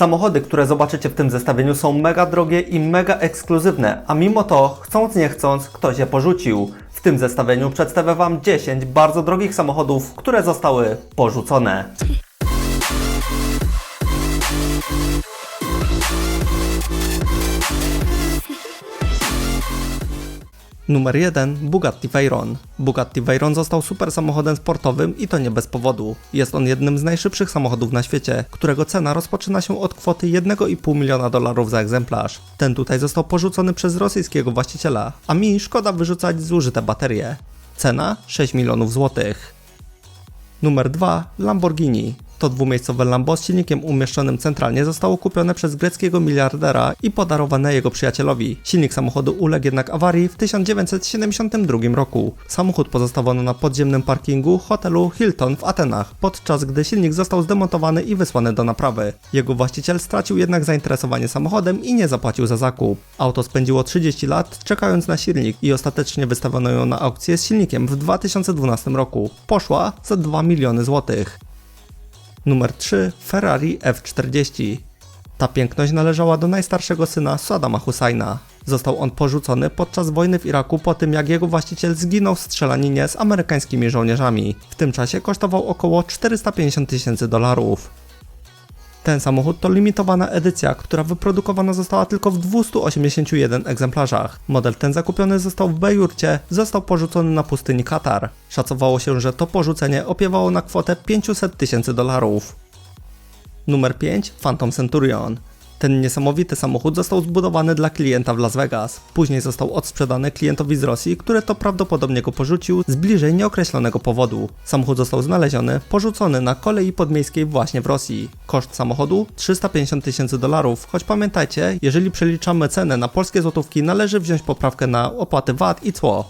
Samochody, które zobaczycie w tym zestawieniu są mega drogie i mega ekskluzywne, a mimo to, chcąc nie chcąc, ktoś je porzucił. W tym zestawieniu przedstawię Wam 10 bardzo drogich samochodów, które zostały porzucone. Numer 1 Bugatti Veyron. Bugatti Veyron został super samochodem sportowym i to nie bez powodu. Jest on jednym z najszybszych samochodów na świecie, którego cena rozpoczyna się od kwoty 1,5 miliona dolarów za egzemplarz. Ten tutaj został porzucony przez rosyjskiego właściciela, a mi szkoda wyrzucać zużyte baterie. Cena 6 milionów złotych. Numer 2 Lamborghini. To dwumiejscowe Lambo z silnikiem umieszczonym centralnie zostało kupione przez greckiego miliardera i podarowane jego przyjacielowi. Silnik samochodu uległ jednak awarii w 1972 roku. Samochód pozostawiono na podziemnym parkingu hotelu Hilton w Atenach, podczas gdy silnik został zdemontowany i wysłany do naprawy. Jego właściciel stracił jednak zainteresowanie samochodem i nie zapłacił za zakup. Auto spędziło 30 lat czekając na silnik i ostatecznie wystawiono ją na aukcję z silnikiem w 2012 roku. Poszła za 2 miliony złotych. Numer 3 Ferrari F40. Ta piękność należała do najstarszego syna Saddama Husajna. Został on porzucony podczas wojny w Iraku po tym, jak jego właściciel zginął w strzelaninie z amerykańskimi żołnierzami. W tym czasie kosztował około 450 tysięcy dolarów. Ten samochód to limitowana edycja, która wyprodukowana została tylko w 281 egzemplarzach. Model ten zakupiony został w Bejurcie, został porzucony na pustyni Katar. Szacowało się, że to porzucenie opiewało na kwotę 500 tysięcy dolarów. Numer 5 Phantom Centurion. Ten niesamowity samochód został zbudowany dla klienta w Las Vegas. Później został odsprzedany klientowi z Rosji, który to prawdopodobnie go porzucił z bliżej nieokreślonego powodu. Samochód został znaleziony, porzucony na kolei podmiejskiej właśnie w Rosji. Koszt samochodu 350 tysięcy dolarów, choć pamiętajcie, jeżeli przeliczamy cenę na polskie złotówki, należy wziąć poprawkę na opłaty VAT i cło.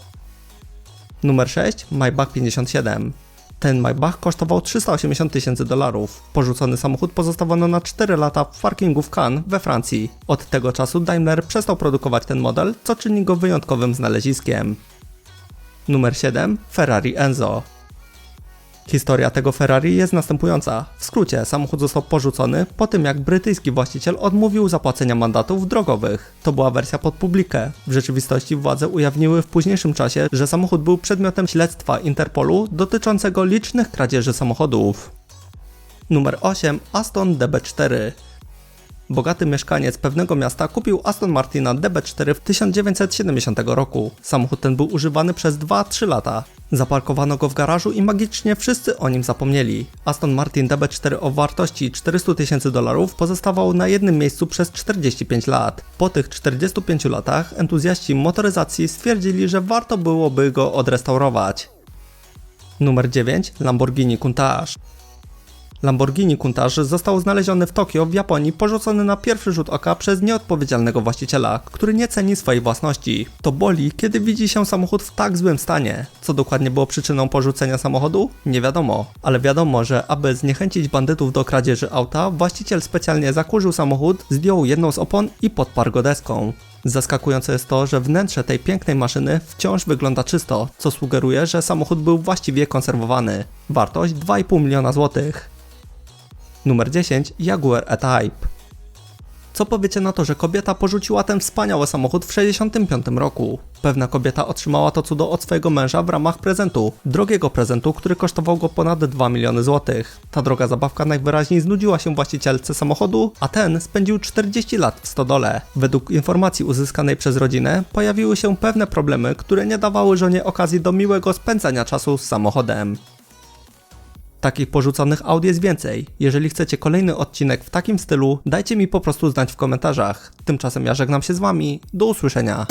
Numer 6 Maybach 57. Ten Maybach kosztował 380 tysięcy dolarów. Porzucony samochód pozostawiono na 4 lata w parkingu w Cannes we Francji. Od tego czasu Daimler przestał produkować ten model, co czyni go wyjątkowym znaleziskiem. Numer 7 Ferrari Enzo. Historia tego Ferrari jest następująca. W skrócie, samochód został porzucony po tym, jak brytyjski właściciel odmówił zapłacenia mandatów drogowych. To była wersja pod publikę. W rzeczywistości władze ujawniły w późniejszym czasie, że samochód był przedmiotem śledztwa Interpolu dotyczącego licznych kradzieży samochodów. Numer 8 Aston DB4 Bogaty mieszkaniec pewnego miasta kupił Aston Martina DB4 w 1970 roku. Samochód ten był używany przez 2-3 lata. Zaparkowano go w garażu i magicznie wszyscy o nim zapomnieli. Aston Martin DB4 o wartości 400 tysięcy dolarów pozostawał na jednym miejscu przez 45 lat. Po tych 45 latach entuzjaści motoryzacji stwierdzili, że warto byłoby go odrestaurować. Numer 9 Lamborghini Countach Lamborghini Countach został znaleziony w Tokio w Japonii porzucony na pierwszy rzut oka przez nieodpowiedzialnego właściciela, który nie ceni swojej własności. To boli, kiedy widzi się samochód w tak złym stanie. Co dokładnie było przyczyną porzucenia samochodu? Nie wiadomo, ale wiadomo, że aby zniechęcić bandytów do kradzieży auta, właściciel specjalnie zakurzył samochód, zdjął jedną z opon i podparł go deską. Zaskakujące jest to, że wnętrze tej pięknej maszyny wciąż wygląda czysto, co sugeruje, że samochód był właściwie konserwowany. Wartość 2,5 miliona złotych. Numer 10 Jaguar E-Type. Co powiecie na to, że kobieta porzuciła ten wspaniały samochód w 65 roku? Pewna kobieta otrzymała to cudo od swojego męża w ramach prezentu. Drogiego prezentu, który kosztował go ponad 2 miliony złotych. Ta droga zabawka najwyraźniej znudziła się właścicielce samochodu, a ten spędził 40 lat w stodole. Według informacji uzyskanej przez rodzinę, pojawiły się pewne problemy, które nie dawały żonie okazji do miłego spędzania czasu z samochodem. Takich porzuconych aut jest więcej. Jeżeli chcecie kolejny odcinek w takim stylu, dajcie mi po prostu znać w komentarzach. Tymczasem ja żegnam się z wami. Do usłyszenia.